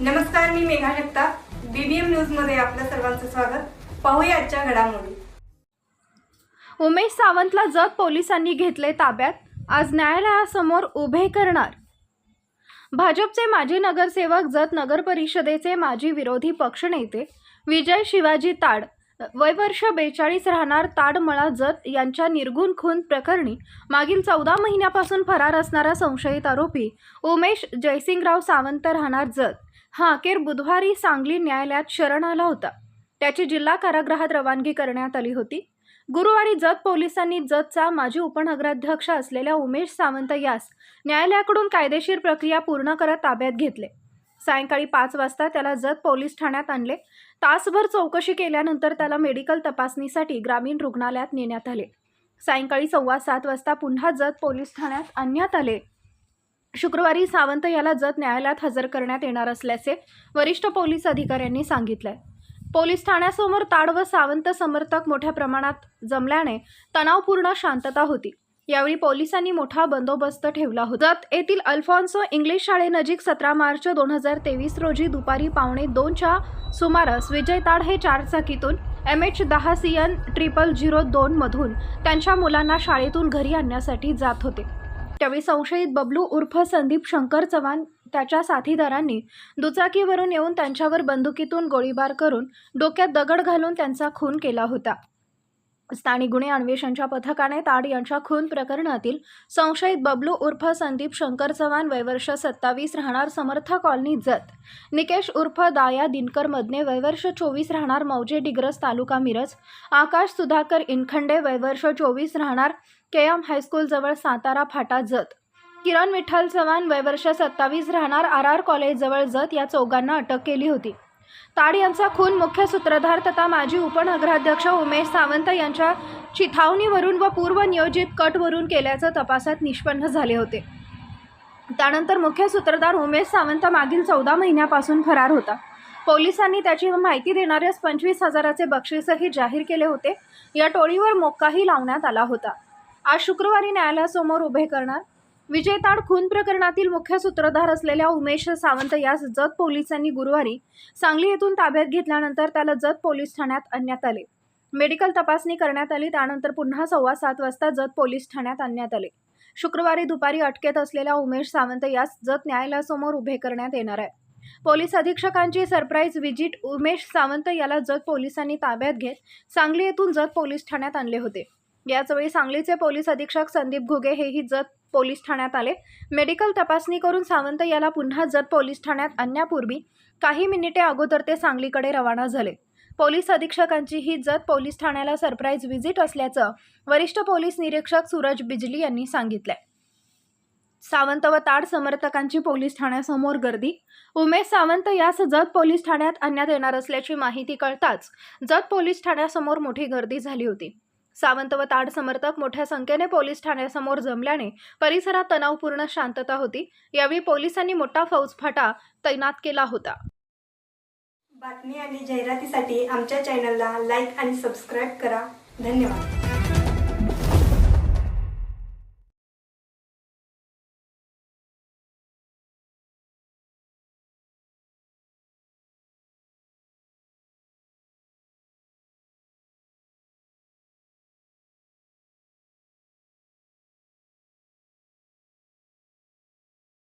मी Megha Jagtap. BBM न्यूजमध्ये सर्वांचं स्वागत. पाहूया आजच्या घडामोडी. उमेश सावंतला जत पोलिसांनी घेतले ताब्यात. आज न्यायालयासमोर उभे करणार. भाजपचे माजी नगरसेवक जत नगर परिषदेचे माजी विरोधी पक्षनेते विजय शिवाजी ताड. वयवर्ष बेचाळीस राहणार ताडमळा जत यांच्या निर्गुण खून प्रकरणी मागील चौदा महिन्यापासून फरार असणारा संशयित आरोपी उमेश जयसिंगराव सावंत राहणार जत. हा अखेर बुधवारी सांगली न्यायालयात शरण आला होता. त्याची जिल्हा कारागृहात रवानगी करण्यात आली होती. गुरुवारी जत पोलिसांनी जतचा माजी उपनगराध्यक्ष असलेल्या उमेश सावंत यास न्यायालयाकडून कायदेशीर प्रक्रिया पूर्ण करत ताब्यात घेतले. सायंकाळी पाच वाजता त्याला जत पोलीस ठाण्यात आणले. तासभर चौकशी केल्यानंतर त्याला मेडिकल तपासणीसाठी ग्रामीण रुग्णालयात नेण्यात आले. सायंकाळी सव्वा सात वाजता पुन्हा जत पोलीस ठाण्यात आणण्यात आले. शुक्रवारी सावंत याला जत न्यायालयात हजर करण्यात येणार असल्याचे वरिष्ठ पोलीस अधिकाऱ्यांनी सांगितलंय. पोलीस ठाण्यासमोर ताड व सावंत समर्थक मोठ्या प्रमाणात जमल्याने तणावपूर्ण शांतता होती. यावेळी पोलिसांनी मोठा बंदोबस्त ठेवला होता. जत येथील अल्फॉन्सो इंग्लिश शाळेनजीक सतरा मार्च दोन हजार तेवीस रोजी दुपारी पावणे दोनच्या सुमारास विजय ताड हे चारचाकीतून एम एच दहा सी एन ट्रिपल झिरो दोनमधून त्यांच्या मुलांना शाळेतून घरी आणण्यासाठी जात होते. त्यावेळी संशयित बबलू उर्फ संदीप शंकर चव्हाण त्याच्या साथीदारांनी दुचाकीवरून येऊन त्यांच्यावर बंदुकीतून गोळीबार करून डोक्यात दगड घालून त्यांचा खून केला होता. स्थानिक गुन्हे अन्वेषणच्या पथकाने ताड यांच्या खून प्रकरणातील संशयित बबलू उर्फ संदीप शंकर चव्हाण वयवर्ष सत्तावीस राहणार समर्थ कॉलनी जत. निकेश उर्फ दाया दिनकर मदने वयवर्ष चोवीस राहणार मौजे डिग्रस तालुका मिरज. आकाश सुधाकर इनखंडे वयवर्ष चोवीस राहणार केएम हायस्कूलजवळ सातारा फाटा जत. किरण विठ्ठल चव्हाण वयवर्ष सत्तावीस राहणार आर आर कॉलेजजवळ जत या चौघांना अटक केली होती. ताड यांचा खून मुख्य सूत्रधार तथा माजी उपनगराध्यक्ष उमेश सावंत यांच्या चिथावणीवरून व पूर्व नियोजित कटवरून केल्याचं तपासात निष्पन्न झाले होते. त्यानंतर मुख्य सूत्रधार उमेश सावंत मागील चौदा महिन्यापासून फरार होता. पोलिसांनी त्याची माहिती देणाऱ्यास पंचवीस हजाराचे बक्षीसही जाहीर केले होते. या टोळीवर मोक्काही लावण्यात आला होता. आज शुक्रवारी न्यायालयासमोर उभे करणार विजय ताड खून प्रकरणातील मुख्य सूत्रधार असलेल्या उमेश सावंत यास जत पोलिसांनी गुरुवारी सांगली येथून ताब्यात घेतल्यानंतर त्याला जत पोलीस ठाण्यात आणण्यात आले. मेडिकल तपासणी करण्यात आली त्यानंतर पुन्हा सव्वा सात वाजता जत पोलीस ठाण्यात आणण्यात आले. शुक्रवारी दुपारी अटकेत असलेल्या उमेश सावंत यास जत न्यायालयासमोर उभे करण्यात येणार आहे. पोलीस अधीक्षकांची सरप्राईज विजिट उमेश सावंत याला जत पोलिसांनी ताब्यात घेत सांगली येथून जत पोलीस ठाण्यात आणले होते. याचवेळी सांगलीचे पोलीस अधीक्षक संदीप घुगे हेही जत पोलीस ठाण्यात आले. मेडिकल तपासणी करून सावंत याला पुन्हा जत पोलीस ठाण्यात आणण्यापूर्वी काही मिनिटे अगोदर ते सांगलीकडे रवाना झाले. पोलीस अधीक्षकांची ही जत पोलीस ठाण्याला सरप्राईज व्हिजिट असल्याचं वरिष्ठ पोलीस निरीक्षक सूरज बिजली यांनी सांगितलंय. सावंत व ताड समर्थकांची पोलीस ठाण्यासमोर गर्दी. उमेश सावंत यास जत पोलीस ठाण्यात आणण्यात येणार असल्याची माहिती कळताच जत पोलीस ठाण्यासमोर मोठी गर्दी झाली होती. सावंत व ताड समर्थक मोठ्या संख्येने पोलीस ठाण्यासमोर जमल्याने परिसरात तणावपूर्ण शांतता होती. यावेळी पोलिसांनी मोठा फौजफाटा तैनात केला होता. बातमी आणि जाहिरातीसाठी आमच्या चॅनलला लाईक आणि सबस्क्राईब करा. धन्यवाद.